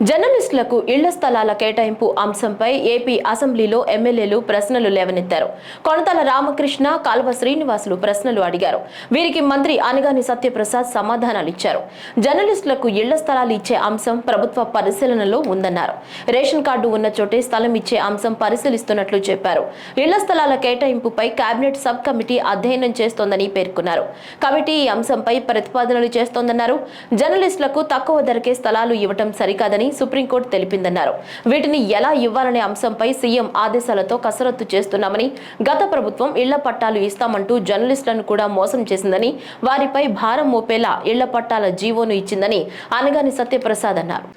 జర్నలిస్టులకు ఇళ్ళ స్థలాల కేటాయింపు అంశంపై ఏపీ అసెంబ్లీలో ఎమ్మెల్యేలు ప్రశ్నలు లేవనెత్తారు. కొనతల రామకృష్ణ కాల్వ శ్రీనివాసులు ప్రశ్నలు అడిగారు. వీరికి మంత్రి అనగాని సత్యప్రసాద్ సమాధానాలిచ్చారు జర్నలిస్టులకు ఇళ్ళ స్థలాలు ఇచ్చే అంశం ప్రభుత్వ పరిశీలనలో ఉందన్నారు. రేషన్ కార్డు ఉన్న చోటే స్థలం ఇచ్చే అంశం పరిశీలిస్తున్నట్లు చెప్పారు. ఇళ్ళ స్థలాల కేటాయింపుపై కేబినెట్ సబ్ కమిటీ అధ్యయనం చేస్తోందని పేర్కొన్నారు. కమిటీ ఈ అంశంపై ప్రతిపాదనలు చేస్తోందన్నారు. జర్నలిస్టులకు తక్కువ ధరకే స్థలాలు ఇవ్వటం సరికాదని సుప్రీంకోర్టు తెలిపిందన్నారు. వీటిని ఎలా ఇవ్వాలనే అంశంపై సీఎం ఆదేశాలతో కసరత్తు చేస్తున్నామని గత ప్రభుత్వం ఇళ్ళ పట్టాలు ఇస్తామంటూ జర్నలిస్టులను కూడా మోసం చేసిందని వారిపై భారం మోపేలా ఇళ్ళ పట్టాల జీవోను ఇచ్చిందని అనగాని సత్యప్రసాద్ అన్నారు.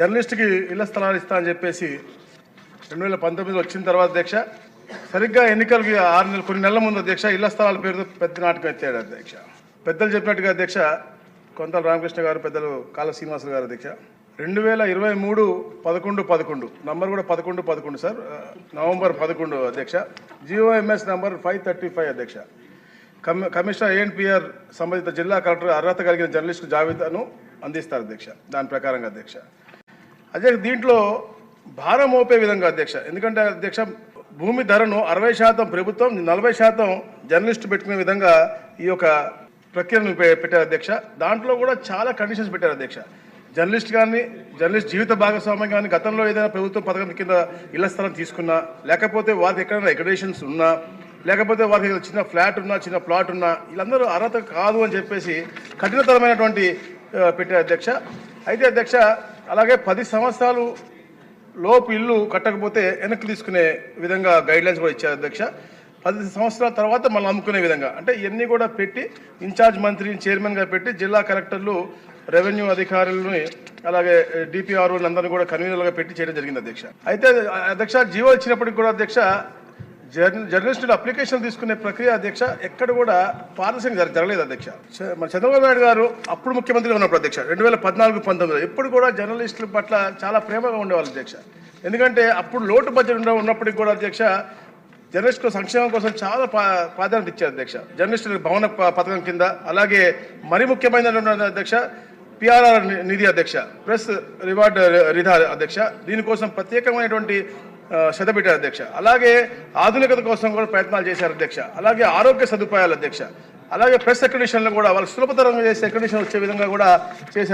జర్నలిస్ట్కి ఇళ్ళ స్థలాలు ఇస్తా అని చెప్పేసి రెండు వేల పంతొమ్మిది వచ్చిన తర్వాత అధ్యక్ష సరిగ్గా ఎన్నికలకి ఆరు నెలలు కొన్ని నెలల ముందు అధ్యక్ష ఇళ్ళ స్థలాల పేరుతో పెద్ద నాటకం ఎత్తాడు అధ్యక్ష. పెద్దలు చెప్పినట్టుగా అధ్యక్ష కొంతల రామకృష్ణ గారు పెద్దలు కాళ శ్రీనివాసులు గారు అధ్యక్ష. రెండు వేల ఇరవై మూడు పదకొండు పదకొండు. నంబర్ కూడా పదకొండు పదకొండు సార్ నవంబర్ uh, పదకొండు అధ్యక్ష. GOMS number five thirty five అధ్యక్ష. కమి కమిషనర్ ఏఎన్పిఆర్ సంబంధిత జిల్లా కలెక్టర్ అర్హత కలిగిన జర్నలిస్టు జాబితాను అందిస్తారు అధ్యక్ష. దాని ప్రకారంగా అధ్యక్ష. అదే దీంట్లో భారం మోపే విధంగా అధ్యక్ష. ఎందుకంటే అధ్యక్ష భూమి ధరను అరవై శాతం ప్రభుత్వం నలభై శాతం జర్నలిస్టు పెట్టుకునే విధంగా ఈ యొక్క ప్రక్రియను పెట్టారు అధ్యక్ష. దాంట్లో కూడా చాలా కండిషన్స్ పెట్టారు అధ్యక్ష. జర్నలిస్ట్ కానీ జర్నలిస్ట్ జీవిత భాగస్వామ్యం కానీ గతంలో ఏదైనా ప్రభుత్వ పథకం కింద ఇళ్ళ స్థలం తీసుకున్నా లేకపోతే వారికి ఎక్కడైనా ఎకడేషన్స్ ఉన్నా లేకపోతే వారికి చిన్న ఫ్లాట్ ఉన్నా చిన్న ప్లాట్ ఉన్నా వీళ్ళందరూ అర్హత కాదు అని చెప్పేసి కఠినతరమైనటువంటి పెట్టారు అధ్యక్ష. అయితే అధ్యక్ష అలాగే పది సంవత్సరాలు లోపు ఇల్లు కట్టకపోతే వెనక్కి తీసుకునే విధంగా గైడ్ లైన్స్ కూడా ఇచ్చారు అధ్యక్ష. పది సంవత్సరాల తర్వాత మళ్ళీ అమ్ముకునే విధంగా. అంటే ఇవన్నీ కూడా పెట్టి ఇన్ఛార్జ్ మంత్రిని చైర్మన్గా పెట్టి జిల్లా కలెక్టర్లు రెవెన్యూ అధికారులని అలాగే డిపిఆర్ అందరినీ కూడా కన్వీనర్లుగా పెట్టి చేయడం జరిగింది అధ్యక్ష. అయితే అధ్యక్ష జీవో ఇచ్చినప్పటికి కూడా అధ్యక్ష జర్నలిస్టులు అప్లికేషన్ తీసుకునే ప్రక్రియ అధ్యక్ష ఎక్కడ కూడా పారదర్శకంగా జరగలేదు అధ్యక్ష. మన చంద్రబాబు నాయుడు గారు అప్పుడు ముఖ్యమంత్రిగా ఉన్నప్పుడు అధ్యక్ష రెండు వేల పద్నాలుగు పంతొమ్మిదిలో ఇప్పుడు కూడా జర్నలిస్టుల పట్ల చాలా ప్రేమగా ఉండేవాళ్ళు అధ్యక్ష. ఎందుకంటే అప్పుడు లోటు బడ్జెట్ ఉన్నప్పటికి ఉన్నప్పటికీ కూడా అధ్యక్ష జర్నలిస్టుల సంక్షేమం కోసం చాలా ప్రాధాన్యత ఇచ్చారు అధ్యక్ష. జర్నలిస్టుల భవన పథకం కింద అలాగే మరి ముఖ్యమైన అధ్యక్ష పిఆర్ఆర్ నిధి అధ్యక్ష ప్రెస్ రివార్డ్ రిధా అధ్యక్ష దీనికోసం ప్రత్యేకమైనటువంటి ఆ, శ్రద్ధ పెట్టారు అధ్యక్ష అలాగే ఆధునికత కోసం కూడా ప్రయత్నాలు చేశారు అధ్యక్ష అలాగే ఆరోగ్య సదుపాయాలు అధ్యక్ష అలాగే ప్రెస్ సెక్రటేషన్లు కూడా వాళ్ళు సులభతరంగా చేసే సెక్రటేషన్ వచ్చే విధంగా కూడా చేశారు.